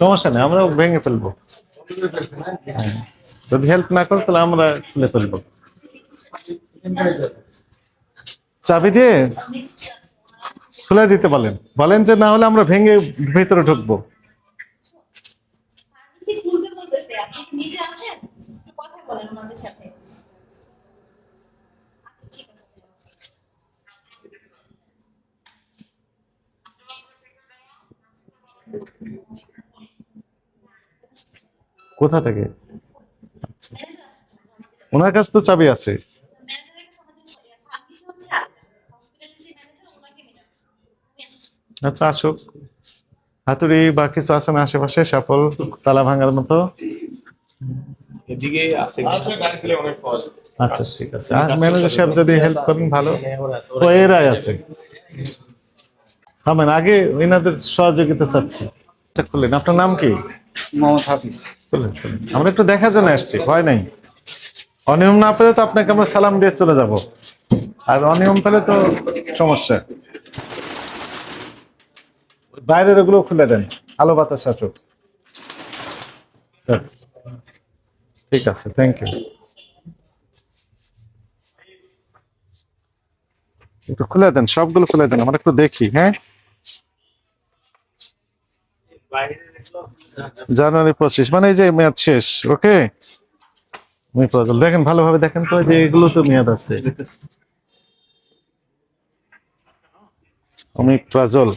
সমস্যা নেই আমরা ভেঙে ফেলব। যদি হেল্প না করো, তাহলে আমরা খুলে ফেলব। চাবি দিয়ে খুলে দিতে বলেন। বলেন যে না হলে আমরা ভেঙে ভেতরে ঢুকবো। নিজে কথা বলেন আমাদের সাথে আচ্ছা ঠিক আছে কোথা থেকে? আচ্ছা। ওনার কাছে তো চাবি আছে। আচ্ছা আসুক। হাতুড়ি বা কিছু আছে না আশেপাশে সাপল তালা ভাঙার মতো। এদিকে আছে। আচ্ছা ঠিক আছে। ম্যানেজার সাহেব যদি হেল্প করেন ভালো। ও এরাই আছে। থামেন আগে এনাদের সহযোগিতা চাচ্ছি। আচ্ছা, খুললেন। আপনার নাম কি? মোহাম্মদ হাফিজ। আমরা একটু দেখার জন্য আসছি ভয় নাই। অনিয়ম না পেলে তো আপনাকে আমরা সালাম দিয়ে চলে যাব। আর অনিয়ম পেলে তো সমস্যা। বাইরের ওগুলো খুলে দেন আলো বাতাস আসুক। ঠিক আছে থ্যাংক ইউ একটু খুলে দেন সবগুলো খুলে দেন আমরা একটু দেখি হ্যাঁ? জানুয়ারি পঁচিশ মানে এই যে মেয়াদ শেষ ওকে? দেখেন ভালোভাবে দেখেন তো যে এগুলো তো মেয়াদ আছে। অমিক প্রাজল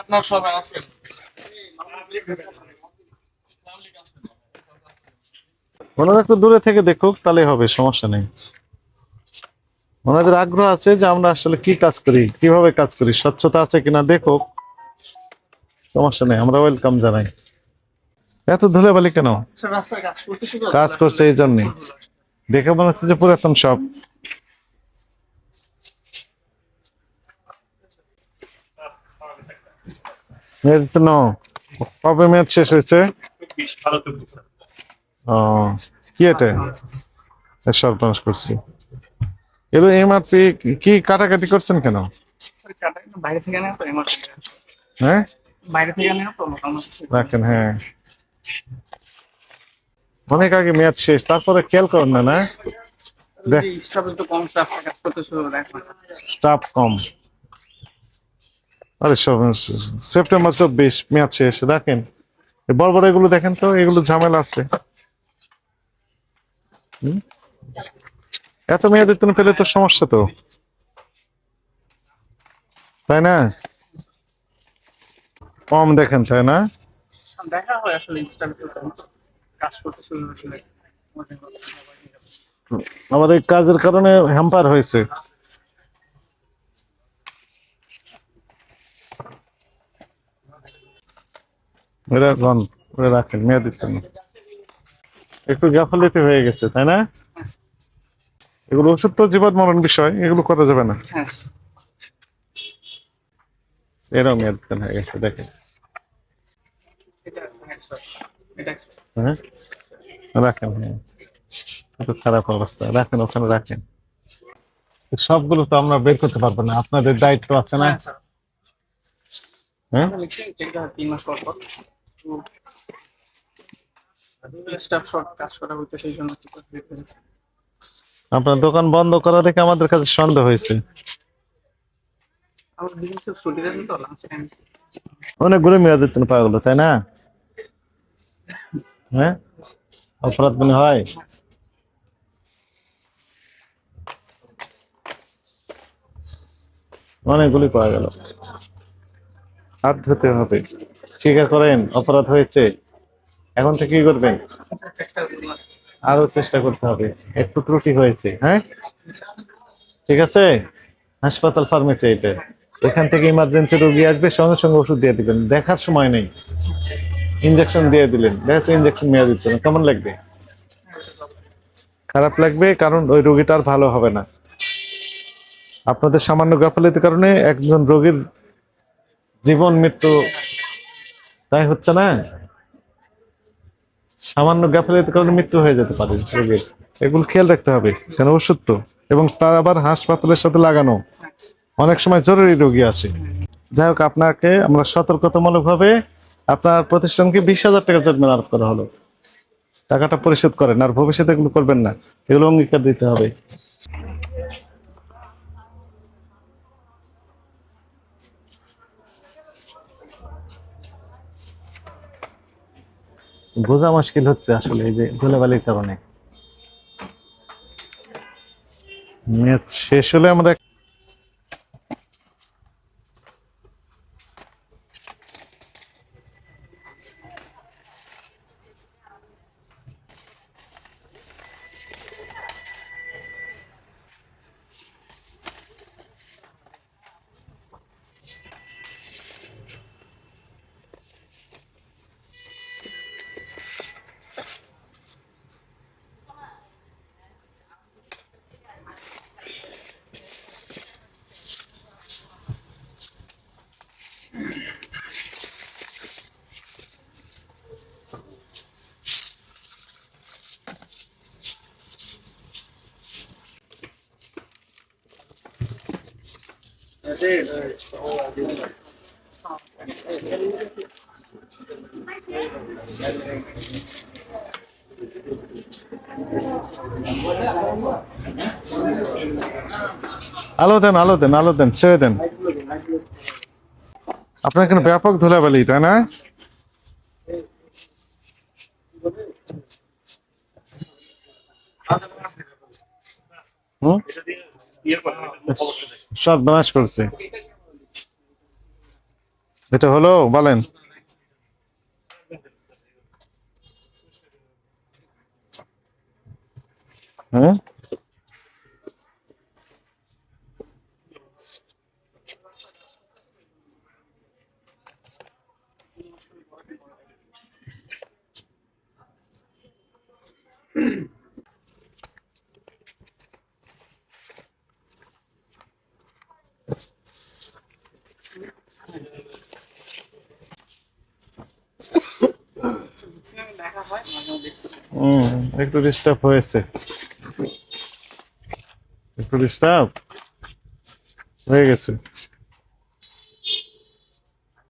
আপনার সবাই আছেন ওনারা একটু দূরে থেকে দেখুক তাহলে হবে সমস্যা নেই। ওনাদের আগ্রহ আছে যে আমরা আসলে কি কাজ করি কীভাবে কাজ করি স্বচ্ছতা আছে কিনা দেখুক সমস্যা নেই আমরা ওয়েলকাম জানাই। এত ধুলেবালি কেন? কাজ করছে এই জন্যে। দেখে মনে হচ্ছে যে পুরাতন সব। মেয়াদ তো ন কবে মেয়াদ শেষ হয়েছে? ও কি এটা? সর্বনাশ করছি। এগুলো এমআরপি কি কাটাকাটি করছেন কেন? বাইরে থেকে নেওয়া তো এমার হ্যাঁ? বাইরে থেকে নেওয়া তো রাখেন হ্যাঁ। অনেক আগে মেয়াদ শেষ তারপরে খেয়াল করেন না না? দেখ। স্টাফ কম। আরে সব সেপ্টেম্বর চব্বিশ শেষ দেখেন বড় বড় এগুলো দেখেন তো এগুলো ঝামেলা আছে। হুম? এত মেয়াদের তুমি পেলে তো সমস্যা তো। তাই না? কম দেখেন তাই না? দেখা হয় আসলে কাজ করতে আমার এই কাজের কারণে হ্যাম্পার হয়েছে। রাখেন মেয়াদির জন্য একটু গাফালিতে হয়ে গেছে তাই না? এগুলো ওষুধ তো জীবন মরণ বিষয় এগুলো করা যাবে না। হ্যাঁ এরকম মেয়াদ হয়ে গেছে দেখেন। এটা expert, এটা expert। হ্যাঁ? রাখেন হ্যাঁ। খারাপ অবস্থা রাখেন ওখানে রাখেন। সবগুলো তো আমরা বের করতে পারব না আপনাদের দায়িত্ব আছে না? হ্যাঁ। হ্যাঁ? তিন মাস পর পর। স্টাফ শর্ট কাজ করা হইতে সেই জন্য একটু করে বের করেছি। আপনার দোকান বন্ধ করা দেখে আমাদের কাছে সন্দেহ হয়েছে। অনেকগুলো জন্য পাওয়া গেলো তাই না? হ্যাঁ? অপরাধ মনে হয়? অনেকগুলি পাওয়া গেল হাত ধুতে হবে। স্বীকার করেন, অপরাধ হয়েছে। এখন থেকে কি করবেন? আরও চেষ্টা করতে হবে। একটু ত্রুটি হয়েছে হ্যাঁ? ঠিক আছে? হাসপাতাল ফার্মেসি এটা। এখান থেকে ইমার্জেন্সি রোগী আসবে, সঙ্গে সঙ্গে ওষুধ দিয়ে দিবেন। দেখার সময় নেই। ইনজেকশন দিয়ে দিলেন। দেখা যাচ্ছে ইনজেকশন মেয়াদ দিতে কেমন লাগবে? খারাপ লাগবে, কারণ ওই রোগীটা আর ভালো হবে না। আপনাদের সামান্য গাফালিতির কারণে একজন রোগীর জীবন মৃত্যু তাই হচ্ছে না? সামান্য গাফালিতির কারণে মৃত্যু হয়ে যেতে পারে রোগীর। এগুলো খেয়াল রাখতে হবে কেন ওষুধ তো। এবং তার আবার হাসপাতালের সাথে লাগানো। অনেক সময় জরুরি রোগী আসে যাই হোক, আপনাকে আমরা সতর্কতামূলকভাবে আপনার প্রতিষ্ঠানকে বিশ হাজার টাকা জরিমানা আরোপ করা হলো। টাকাটা পরিশোধ করেন, আর ভবিষ্যতে এগুলো করবেন না। এগুলো অঙ্গীকার দিতে হবে। বোঝা মুশকিল হচ্ছে আসলে এই যে ধুলাবালির কারণে। ম্যাচ শেষ হলে আমরা আলো দেন আলো দেন আলো দেন, ছেড়ে দেন। আপনার এখানে ব্যাপক ধুলাবালি, তাই না? হুম? সব বিনাশ করছে এটা হলো বলেন। হ্যাঁ দেখা হয় মাঝে মাঝে দেখতে হুম একটু ডিস্টার্ব হয়েছে। একটু ডিস্টার্ব হয়ে গেছে।